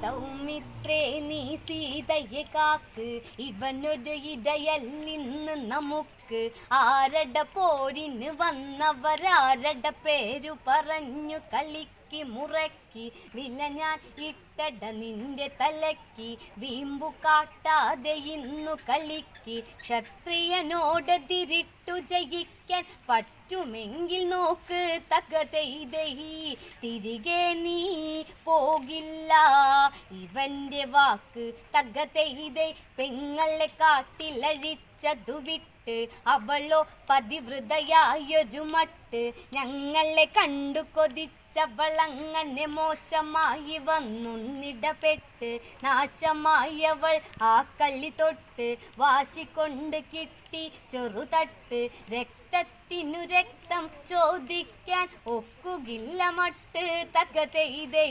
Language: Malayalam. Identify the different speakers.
Speaker 1: സൗമിത്രേ നീ സീതയെ കാക്ക്. ഇവനൊരു നിന്ന് നമുക്ക്. ആരട പോരിന് വന്നവരാരട പേരു പറഞ്ഞു കളിക്കി മുറക്കി. വില ഞാൻ ഇട്ടട നിന്റെ തലക്കി വീമ്പു കാട്ടാതെ ഇന്നു കളിക്ക്. ക്ഷത്രിയനോട് തിരിട്ടു ജയിക്കാൻ പറ്റുമെങ്കിൽ നോക്ക് തകതെയ്തേ തിരികെ നീ പോകില്ല ഇവന്റെ വാക്ക് തകതെയ്തെ പെങ്ങളെ കാട്ടിലഴിച്ചതു വിട്ട് അവളോ പതിവൃതയായൊരു മട്ട് ഞങ്ങളെ കണ്ടു കൊതിച്ചവളങ്ങനെ മോശമായി വന്നുന്നിടപെട്ട് നാശമായവൾ ആ കള്ളി തൊട്ട് വാശിക്കൊണ്ട് കിട്ടി ചെറുതട്ട്. രക്തത്തിനു രക്തം ചോദിക്കാൻ ഒക്കുകില്ല മട്ട് തക ചെയ്തേ